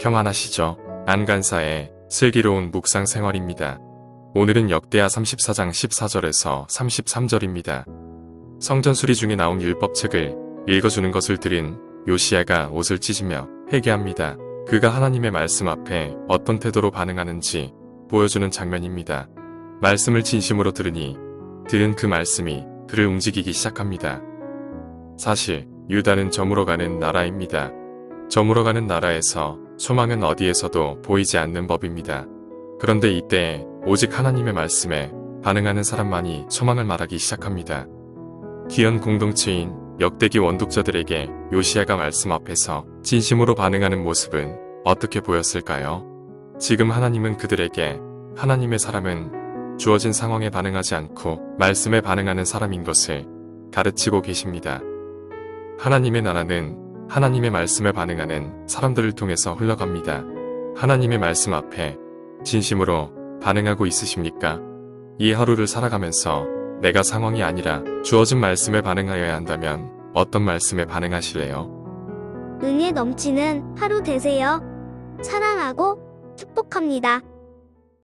평안하시죠? 안간사의 슬기로운 묵상 생활입니다. 오늘은 역대하 34장 14절에서 33절입니다. 성전 수리 중에 나온 율법책을 읽어주는 것을 들은 요시야가 옷을 찢으며 회개합니다. 그가 하나님의 말씀 앞에 어떤 태도로 반응하는지 보여주는 장면입니다. 말씀을 진심으로 들으니 들은 그 말씀이 그를 움직이기 시작합니다. 사실 유다는 저물어 가는 나라입니다. 저물어 가는 나라에서 소망은 어디에서도 보이지 않는 법입니다. 그런데 이때 오직 하나님의 말씀에 반응하는 사람만이 소망을 말하기 시작합니다. 기현 공동체인 역대기 원독자들에게 요시아가 말씀 앞에서 진심으로 반응하는 모습은 어떻게 보였을까요? 지금 하나님은 그들에게 하나님의 사람은 주어진 상황에 반응하지 않고 말씀에 반응하는 사람인 것을 가르치고 계십니다. 하나님의 나라는 하나님의 말씀에 반응하는 사람들을 통해서 흘러갑니다. 하나님의 말씀 앞에 진심으로 반응하고 있으십니까? 이 하루를 살아가면서 내가 상황이 아니라 주어진 말씀에 반응하여야 한다면 어떤 말씀에 반응하실래요? 은혜 넘치는 하루 되세요. 사랑하고 축복합니다.